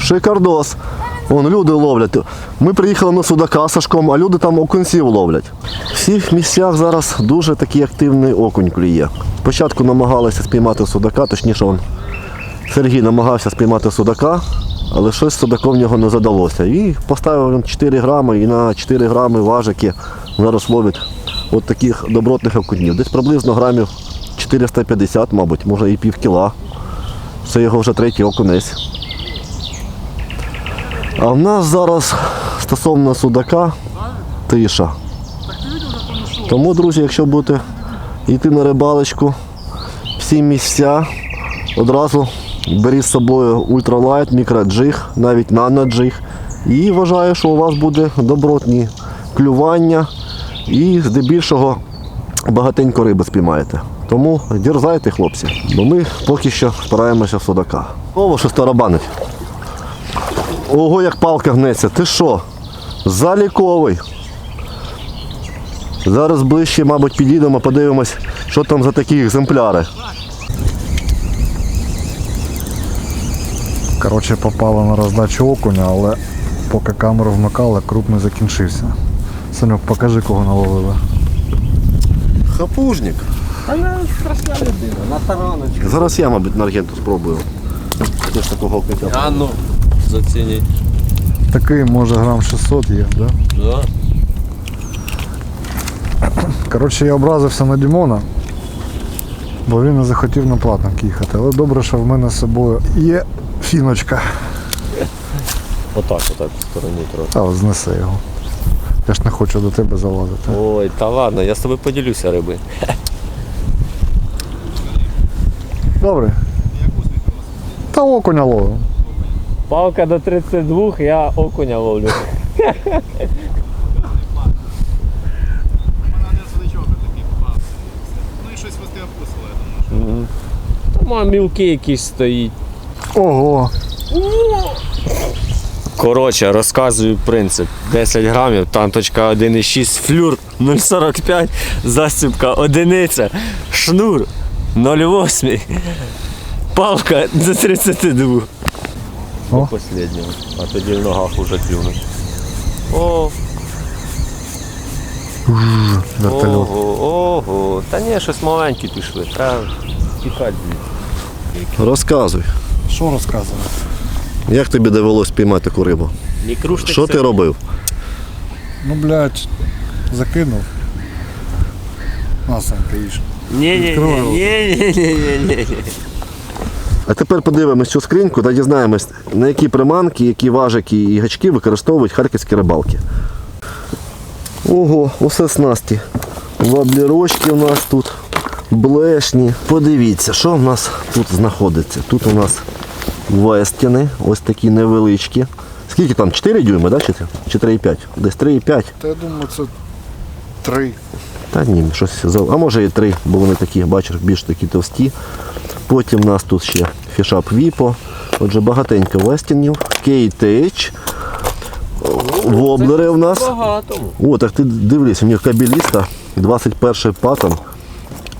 Шикардос. Вон люди ловлять. Ми приїхали на судака Сашком, а люди там окунців ловлять. В всіх місцях зараз дуже такий активний окунь клює. Спочатку намагалися спіймати судака, точніше, он, Сергій намагався спіймати судака, але щось з судаком в нього не задалося. І поставив він 4 грами, і на 4 грами важики зараз ловить от таких добротних окунів. Десь приблизно грамів 450, мабуть, може і пів кіла. Це його вже третій окунець. А в нас зараз стосовно судака тиша. Тому, друзі, якщо будете йти на рибалочку, всі місця одразу беріть з собою ультралайт, мікроджиг, навіть наноджиг. І вважаю, що у вас буде добротні клювання і здебільшого багатенько риби спіймаєте. Тому дерзайте, хлопці, бо ми поки що стараємося в судака. Знову щось тарабанить. Ого, як палка гнеться. Ти що? Заліковий. Зараз ближче, мабуть, підійдемо, подивимось, що там за такі екземпляри. Коротше, попало на роздачу окуня, але поки камеру вмикали, круп не закінчився. Санюк, покажи, кого наловили. Хапужник. Та страшна людина, на тараночку. Зараз я, мабуть, на аргенту спробую. Теж такого окунця. А ну, зацініть. Такий, може, грам 600 є, да? Да. Коротше, я образився на Дімона, бо він не захотів на платник їхати. Але добре, що в мене з собою є фіночка. Отак, отак, в стороні трохи. Та знеси його. Я ж не хочу до тебе залазити. Ой, та ладно, я з тобою поділюся риби. Добре. Та окуня ловив. Палка до 32, я окуня ловлю. Ну і щось хвости опусило, я думаю. Там а, мілки якісь стоїть. Ого. Коротше, розказую принцип. 10 грамів, танточка 1,6, флюр 0,45, застібка одиниця, шнур 0,8, палка до 32. До О. останнього, а тоді в ногах уже клюнуть. О, ого, ого. Та ні, щось маленькі пішли. Треба тікати звідси. Розказуй, Що розказувати? як тобі довелось спіймати таку рибу? Що ти робив? Ну, блядь, закинув. На, Санька, їж. Ні, ні, ні, ні, ні, ні, ні, ні. А тепер подивимось цю скриньку та дізнаємось, на які приманки, які важики і гачки використовують харківські рибалки. Ого, усе снасті. Ваблірочки у нас тут, блешні. Подивіться, що в нас тут знаходиться. Тут у нас вестіни, ось такі невеличкі. Скільки там? 4 дюйми, да? чи, чи 3,5? Десь 3,5. Та я думаю, це три. Та ні, щось А може і три, бо вони такі, бачиш, більш такі товсті. Потім у нас тут ще фішап Віпо. Отже, багатенько вестінів. KTH. Воблери у нас. Багато. О, так ти дивись, у них кабеліста 21 патон.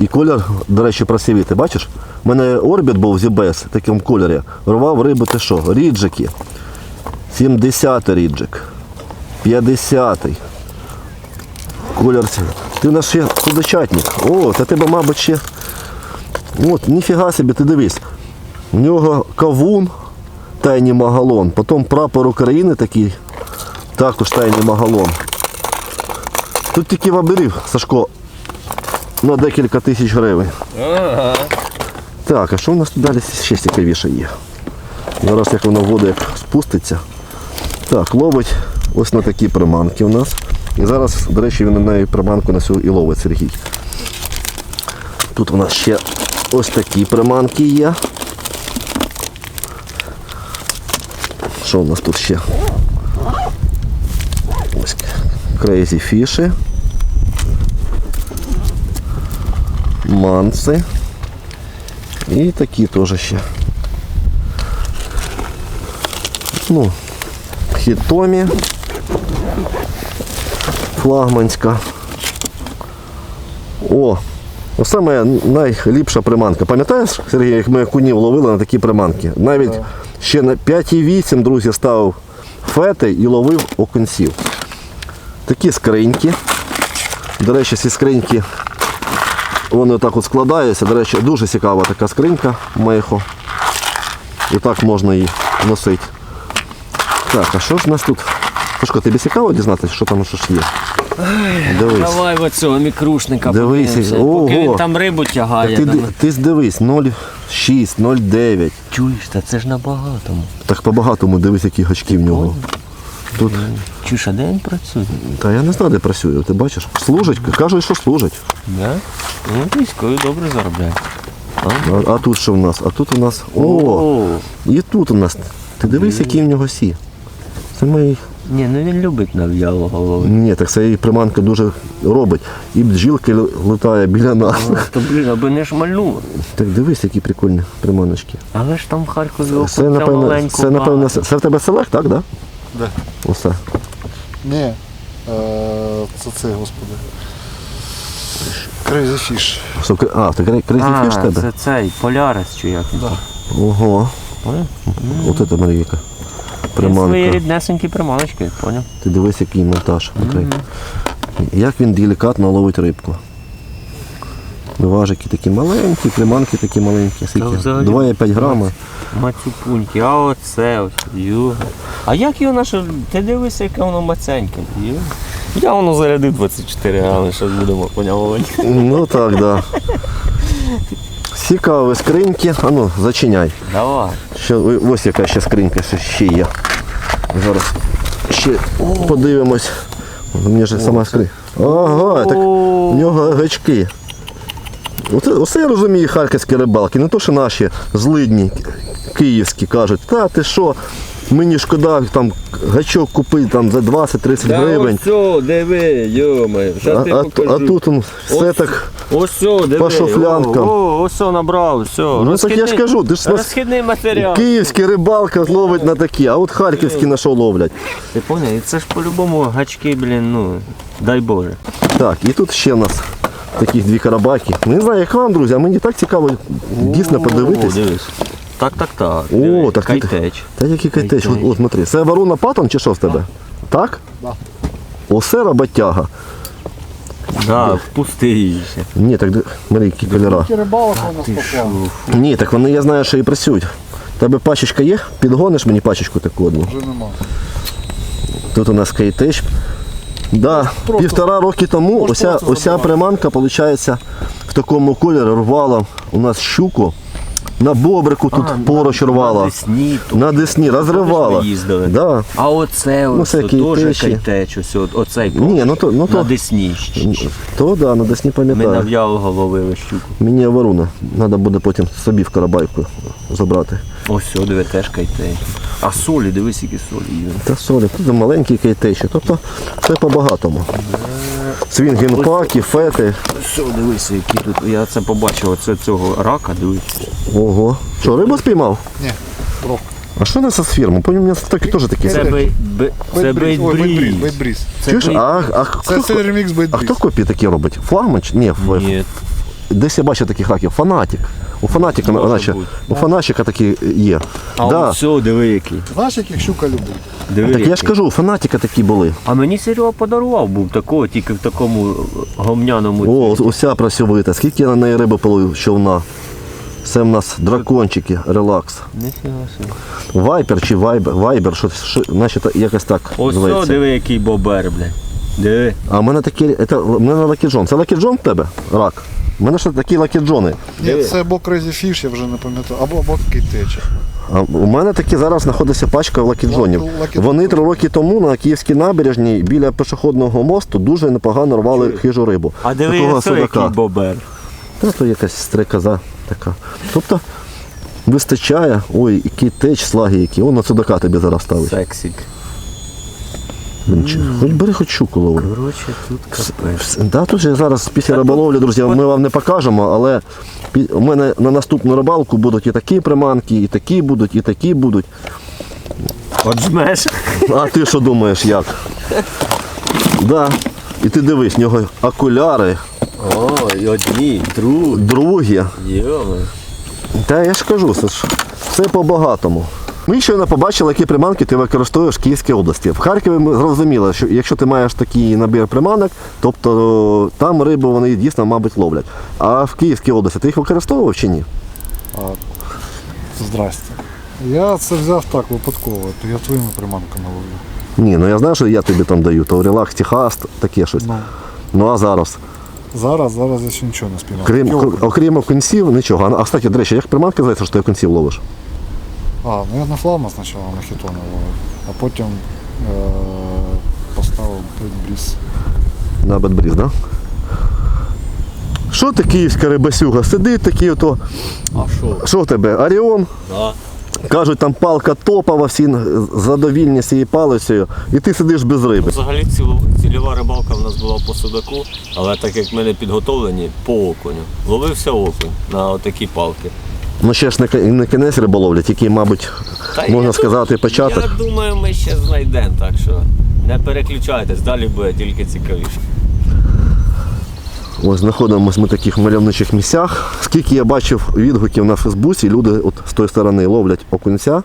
І колір, до речі, просівіти. Бачиш? У мене орбіт був з ZBS в такому кольорі. Рвав риби ти що? Ріджики. 70-й ріджик. 50 Колір. Ти у нас ще судочатник. О, та тебе, мабуть, ще. От, ніфіга собі, ти дивись. У нього кавун, тайні магалон. Потім прапор України такий, також тайний магалон. Тут тільки ваберів, Сашко, на декілька тисяч гривень. Ага. Так, а що у нас тут далі ще цікавіше є? Зараз як воно в воду як спуститься. Так, ловить ось на такі приманки у нас. І зараз, до речі, він на неї приманку на цю і ловить Сергій. Тут у нас ще ось такі приманки є. Що у нас тут ще? Ось Crazy фіші. Манси. І такі теж ще. Ну, хітомі. Флагманська. О, оце моя найліпша приманка. Пам'ятаєш, Сергій, як ми кунів ловили на такі приманки? Навіть Ще на 5,8, друзі, ставив фети і ловив окунців. Такі скриньки. До речі, ці скриньки вони отак от складаються. До речі, дуже цікава така скринька мехо. І так можна її носити. Так, а що ж у нас тут? Сашко, тобі цікаво дізнатися, що там що ж є? Дивись. Давай в оцього мікрушника Дивись, подивимося. ого. Поки він там рибу тягає. Ти, там. ди- ти дивись, 0,6, 0,9. Чуєш, та це ж набагато. Так по-багатому дивись, які гачки в нього. Тут, Чуєш, а де він працює? та я не знаю, де працює, ти бачиш? Служить, кажуть, що служить. Да? Ну, військові добре заробляють. А, а тут що в нас? А тут у нас. О! І тут у нас. Ти дивись, які в нього сі. Це мої. Ні, ну він любить нав'яло голови. Ні, так це і приманка дуже робить. І бджілки летає біля нас. То блін, аби не шмальнуло. Так дивись, які прикольні приманочки. Але ж там в Харкові Це, напевно, маленького це, напевно, багато. це в тебе селект, так? Да? Де? Оце. Ні. Е, Це це, господи. Crazy Fish. Що, кри- А, ти Crazy Fish в тебе? це цей, Полярис чи як. Ого. От це Марійка. Приманка. свої ріднесенькі приманочки, поняв? Ти дивись, який монтаж. Окей. Як він делікатно ловить рибку. Важики такі маленькі, приманки такі маленькі. Скільки? взагалі 2,5 грами. Мацюпуньки, а оце ось. Ю. А як його наше. Ти дивися, яке воно маценьке. Ю. Я воно зарядив 24 грами, зараз будемо поняв. Ну так, да. Цікаві скриньки. А ну, зачиняй. Давай. Ще, ось яка ще скринька ще- є. Зараз ще подивимось. Мені ж сама скринька. Ага, так в нього гачки. Оце, оце я розумію харківські рибалки, не то, що наші злидні київські кажуть, та ти що, мені шкода там гачок купити там за 20-30 гривень. Ось, диви, йомай, А, а, тут он, все Ось. так. Ось, диви. По шуфлянкам. О, о, ось набрав, все. Ну так я ж кажу, ти ж нас- Розхідний матеріал. Київські рибалка ловить на такі, а от харківські на що ловлять. Ти поняв? І це ж по-любому гачки, блін, ну, дай Боже. Так, і тут ще в нас таких дві карабаки. Не знаю, як вам, друзі, а мені так цікаво дійсно подивитись. дивись. Так, так, так. О, так ти- Кайтеч. Та який кайтеч, от, Кайтеч. от смотри. Це ворона патон чи що в тебе? Так? Да. Осе роботяга. Да, впусти її ще. Ні, так де- смотри, які кольора. Які рибалок у нас Ти Ні, так вони я знаю, що і працюють. У Тебе пачечка є? Підгониш мені пачечку таку одну. Вже нема. Тут у нас кейтеч. Да, Просто- півтора роки тому ося, ося приманка, виходить, в такому кольорі рвала у нас щуку. На бобрику тут поруч на- рвала. На Десні тут. На Десні розривала. їздили. Да. А оце Ну, ось теж кайтеч, ось оцей Ні, ну то, ну на Десні. то да, на Десні Ми пам'ятаю. нав'ялого ловили щуку. Мені варуна. Треба буде потім собі в карабайку забрати. Ось сюди диви, теж кайтеч. А солі, дивись, які солі є. Та солі, тут маленькі кейтечі. Тобто це по-багатому. Свінгінпаки, фети. Все, дивися, які тут. Я це побачив, оце цього рака, дивись. Ого. Що, рибу спіймав? Ні, рок. А що це з фірми? Помню, у нас такі теж такі. Це бей, бе- це Бейтбріз. Ой, бейтбріз. бейтбріз. Бейтбріз. Це Чуєш, бей- а, а, Це хто, Sailor а хто копії такі робить? Флагман? чи- Ні, в- Ні. десь я бачив таких раків. Фанатик. У фанатика, Може наче, бути. у фанатика такі є. А да. ось все, диви який. Знаєш, яких щука любить? Диви, Так я ж який. кажу, у фанатика такі були. А мені Серега подарував був такого, тільки в такому гомняному. О, уся працьовита. Скільки я на неї риби половив човна? Це в нас дракончики, релакс. Ніфіга собі. Вайпер чи вайбер, вайбер, що, що наче та- якось так Ось все, диви, який бобер, блядь. Диви. А в мене такі, це, в мене лакіджон. Це лакіджон в тебе? Рак? У мене ще такі лакіджони. Ні, це або Crazy Fish, я вже не пам'ятаю, або або Кейтеча. А у мене такі зараз знаходиться пачка лакіджонів. Лак- лакіджон. Вони три роки тому на Київській набережній біля пішохідного мосту дуже непогано рвали хижу рибу. А диви, ось який бобер. Та то якась стрекоза така. Тобто вистачає, ой, який теч, слаги які. Он на судака тобі зараз ставить. Сексік. Блін, чи- Хоч бери хоч щуку лови. Коротше, тут капець. Да, тут же зараз після риболовлі, друзі, ми вам не покажемо, але пі- у мене на наступну рибалку будуть і такі приманки, і такі будуть, і такі будуть. От жмеш. А ти що думаєш, як? Да. І ти дивись, в нього окуляри, Ой, одні, другі. другі. Йоми. Та я ж кажу, це ж все по-багатому. Ми щойно побачили, які приманки ти використовуєш в Київській області. В Харкові ми зрозуміли, що якщо ти маєш такий набір приманок, тобто там рибу вони дійсно, мабуть, ловлять. А в Київській області ти їх використовував чи ні? Здрасте. Я це взяв так випадково, то я твоїми приманками ловлю. Ні, ну я знаю, що я тобі там даю, то релакс, Техас, таке щось. Ну, Ну а зараз, зараз, зараз я ще нічого не спіймав. крім, Тільки окунь. окрім окунців, нічого. А, А кстати, до речі, як приманки здається, що ти окунців ловиш? А, ну я на флама спочатку на хітони ловив, а потім е- поставив бріз. На бедбріз, да? Що ти київська рибасюга? Сидить такий ото. А що? Що в тебе? Оріон? Да. Кажуть, там палка топова, всі задовільні з цією палицею, і ти сидиш без риби. Взагалі цільова рибалка в нас була по судаку, але так як ми не підготовлені по окуню, ловився окунь на отакі палки. Ну ще ж не, не кінець риболовлять, який, мабуть, Та можна я сказати, дум- початок. Я думаю, ми ще знайдемо, так що не переключайтесь, далі буде тільки цікавіше. Ось знаходимося ми в таких мальовничих місцях. Скільки я бачив відгуків на Фейсбуці, люди от з тої сторони ловлять окунця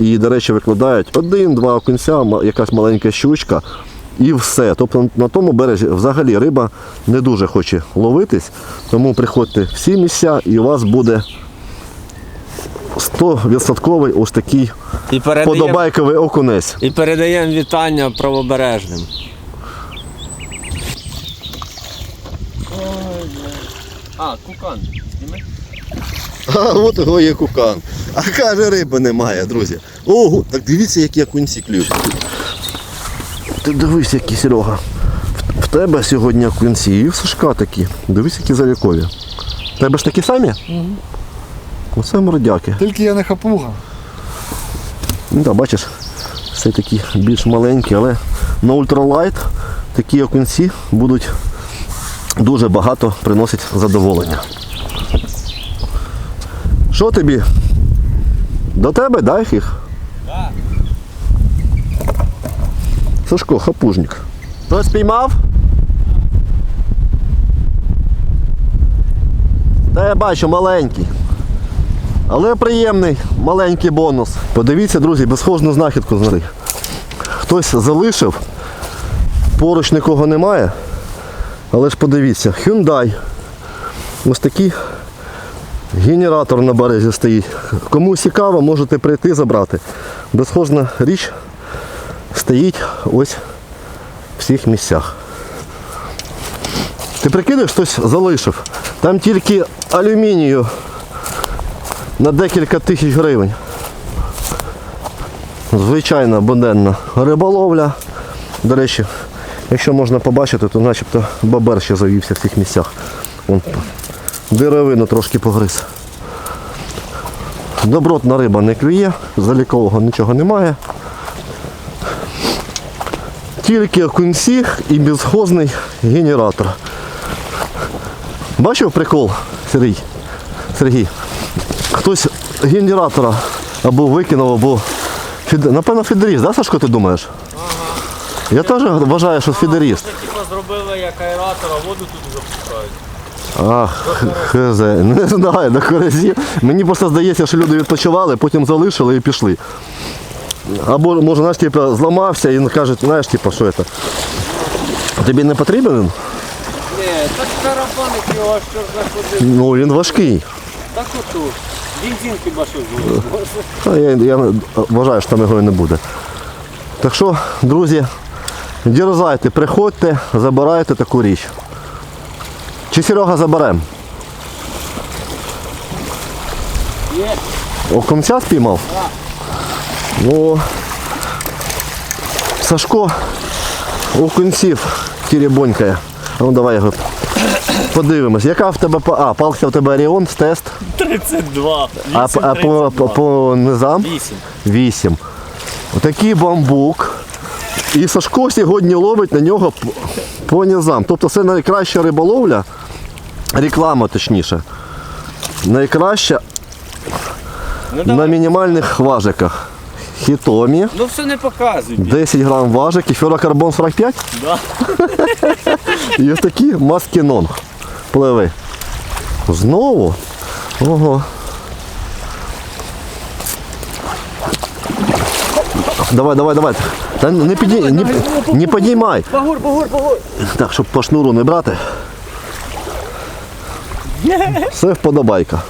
і, до речі, викладають один-два окунця, якась маленька щучка і все. Тобто на тому березі взагалі риба не дуже хоче ловитись, тому приходьте всі місця і у вас буде 100% ось такий І подобайковий окунець. і передаємо вітання правобережним. А, кукан. Зніми. А от його є кукан. А каже, риби немає, друзі. Ого, так дивіться, які окунці клюють. Ти дивись, які Серега. В, в тебе сьогодні окунці і в Сашка такі. Дивись, які залікові. В тебе ж такі самі? Угу. Оце мордяки. Тільки я не хапуга. Ну так, бачиш, все такі більш маленькі, але на ультралайт такі окунці будуть дуже багато приносить задоволення. Що тобі? До тебе дай їх? Так. Сашко, хапужник. Хтось спіймав? Та я бачу маленький. Але приємний маленький бонус. Подивіться, друзі, безхожну знахідку знайшли. Хтось залишив, поруч нікого немає. Але ж подивіться, Hyundai. Ось такий генератор на березі стоїть. Кому цікаво, можете прийти забрати. Безхожна річ стоїть ось в всіх місцях. Ти прикидаєш, хтось залишив. Там тільки алюмінію на декілька тисяч гривень. Звичайна буденна риболовля. До речі, якщо можна побачити, то начебто бабер ще завівся в цих місцях. Вон, деревину трошки погриз. Добротна риба не клює, залікового нічого немає. Тільки окунці і безхозний генератор. Бачив прикол, Сергій? Сергій? Хтось генератора або викинув, або фід... напевно фідеріст, да, Сашко, ти думаєш? Я теж вважаю, що фідеріст. Це типу зробили як аератор, а воду тут запускають. Ах, хз, не знаю, до корозів. Мені просто здається, що люди відпочивали, потім залишили і пішли. Або може наш типу, зламався і кажуть, знаєш, типу, що це? Тобі не потрібен? він? Ні, так карабаник його що заходив. Ну він важкий. Так оту. Бензин хіба що зробив. Я, я вважаю, що там його і не буде. Так що, друзі, дерзайте, приходьте, забирайте таку річ. Чи Серега заберем? Є. Окунця спіймав? Так. Ну, Сашко окунців теребонькає. А Ну давай його подивимось. Яка в тебе па- а, палка в тебе Оріон, тест, 32. а, по- а по, по, по низам? 8. 8. Отакий бамбук. І Сашко сьогодні ловить на нього по, по низам. Тобто це найкраща риболовля, реклама точніше. Найкраща Ну, на давай. мінімальних важиках. Хітомі, ну все не показуй. 10 грам важик і ферокарбон 45. Да. І ось такі маскінонг. Пливи. Знову? Ого. Давай, давай, давай. Та не, підій, не, не підіймай. Багур, багур, багур. Так, щоб по шнуру не брати. Все вподобайка.